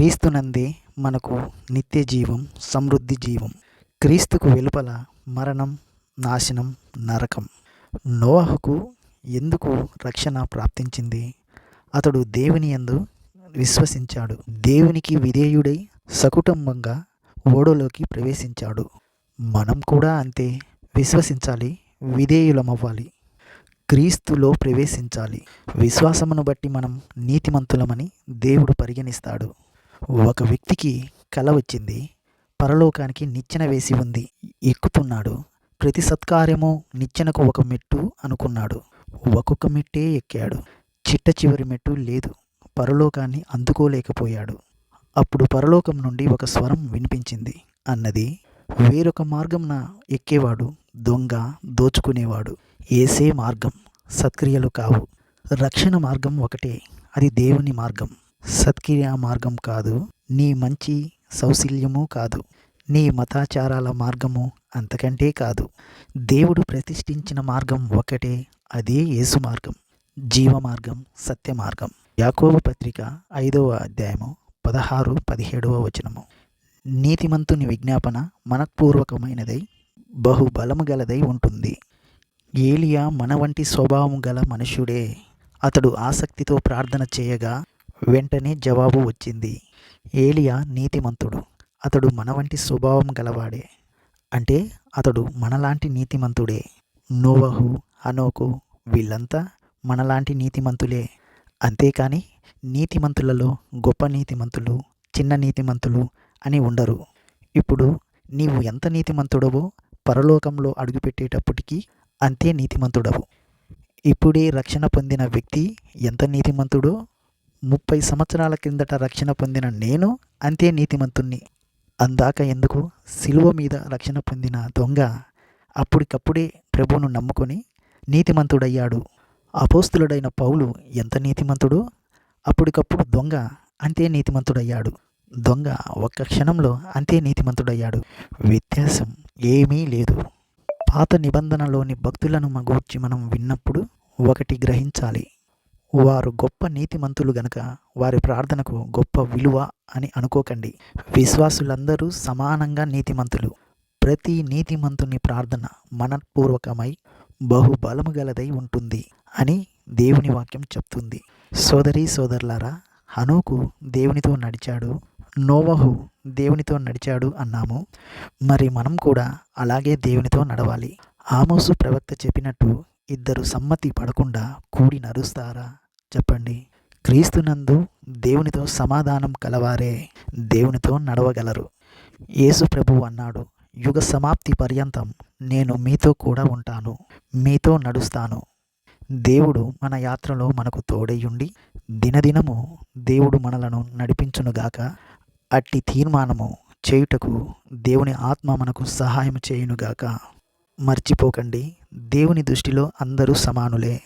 క్రీస్తునందే మనకు నిత్య జీవం సమృద్ధి జీవం. క్రీస్తుకు వెలుపల మరణం నాశనం నరకం. నోవహుకు ఎందుకు రక్షణ ప్రాప్తించింది? అతడు దేవుని యందు విశ్వసించాడు. దేవునికి విధేయుడై సకుటుంబంగా ఓడలోకి ప్రవేశించాడు. మనం కూడా అంతే విశ్వసించాలి విధేయులమవ్వాలి. క్రీస్తులో ప్రవేశించాలి. విశ్వాసమును బట్టి మనం నీతిమంతులమని దేవుడు పరిగణిస్తాడు. ఒక వ్యక్తికి కల వచ్చింది పరలోకానికి నిచ్చెన వేసి ఉంది ఎక్కుతున్నాడు. ప్రతి సత్కార్యము నిచ్చెనకు ఒక మెట్టు అనుకున్నాడు. ఒక్కొక్క మెట్టే ఎక్కాడు. చిట్ట చివరి మెట్టు లేదు. పరలోకాన్ని అందుకోలేకపోయాడు. అప్పుడు పరలోకం నుండి ఒక స్వరం వినిపించింది. అన్నది వేరొక మార్గంన ఎక్కేవాడు దొంగ దోచుకునేవాడు. ఏసే మార్గం సత్క్రియలు కావు. రక్షణ మార్గం ఒకటే. అది దేవుని మార్గం. సత్క్రియా మార్గం కాదు నీ మంచి సౌశల్యము కాదు నీ మతాచారాల మార్గము అంతకంటే కాదు. దేవుడు ప్రతిష్ఠించిన మార్గం ఒకటే అదే యేసు మార్గం జీవ మార్గం సత్య మార్గం. యాకోబు పత్రిక ఐదవ అధ్యాయము పదహారు పదిహేడవ వచనము. నీతిమంతుని విజ్ఞాపన మనఃపూర్వకమైనదై బహుబలము గలదై ఉంటుంది. ఏలియా మన వంటి స్వభావం గల మనుష్యుడే అతడు ఆసక్తితో ప్రార్థన చేయగా వెంటనే జవాబు వచ్చింది. ఏలియా నీతిమంతుడు. అతడు మన వంటి స్వభావం గలవాడే. అంటే అతడు మనలాంటి నీతిమంతుడే. నోవహు అనోకు వీళ్ళంతా మనలాంటి నీతిమంతులే. అంతేకాని నీతిమంతులలో గొప్ప నీతిమంతులు చిన్న నీతిమంతులు అని ఉండరు. ఇప్పుడు నీవు ఎంత నీతిమంతుడవో పరలోకంలో అడుగుపెట్టేటప్పటికీ అంతే నీతిమంతుడవు. ఇప్పుడే రక్షణ పొందిన వ్యక్తి ఎంత నీతిమంతుడో ముప్పై సంవత్సరాల కిందట రక్షణ పొందిన నేను అంతే నీతిమంతుణ్ణి. అందాక ఎందుకు సిలువ మీద రక్షణ పొందిన దొంగ అప్పటికప్పుడే ప్రభువును నమ్ముకొని నీతిమంతుడయ్యాడు. అపోస్తులుడైన పౌలు ఎంత నీతిమంతుడో అప్పటికప్పుడు దొంగ అంతే నీతిమంతుడయ్యాడు. దొంగ ఒక్క క్షణంలో అంతే నీతిమంతుడయ్యాడు. వ్యత్యాసం ఏమీ లేదు. పాత నిబంధనలోని భక్తులను మగూర్చి మనం విన్నప్పుడు ఒకటి గ్రహించాలి. వారు గొప్ప నీతిమంతులు గనక వారి ప్రార్థనకు గొప్ప విలువ అని అనుకోకండి. విశ్వాసులందరూ సమానంగా నీతిమంతులు. ప్రతి నీతిమంతుని ప్రార్థన మనపూర్వకమై బహుబలము గలదై ఉంటుంది అని దేవుని వాక్యం చెప్తుంది. సోదరి సోదరులారా హనుకు దేవునితో నడిచాడు నోవహు దేవునితో నడిచాడు అన్నాము. మరి మనం కూడా అలాగే దేవునితో నడవాలి. ఆమోసు ప్రవక్త చెప్పినట్టు ఇద్దరు సమ్మతి పడకుండా కూడి నడుస్తారా? చెప్పండి. క్రీస్తునందు దేవునితో సమాధానం కలవారే దేవునితో నడవగలరు. యేసు ప్రభు అన్నాడు యుగ సమాప్తి పర్యంతం నేను మీతో కూడా ఉంటాను మీతో నడుస్తాను. దేవుడు మన యాత్రలో మనకు తోడయ్యుండి దినదినము దేవుడు మనలను నడిపించునుగాక అట్టి తీర్మానము చేయుటకు దేవుని ఆత్మ మనకు సహాయం చేయునుగాక మర్చిపోకండి. దేవుని దృష్టిలో అందరూ సమానులే.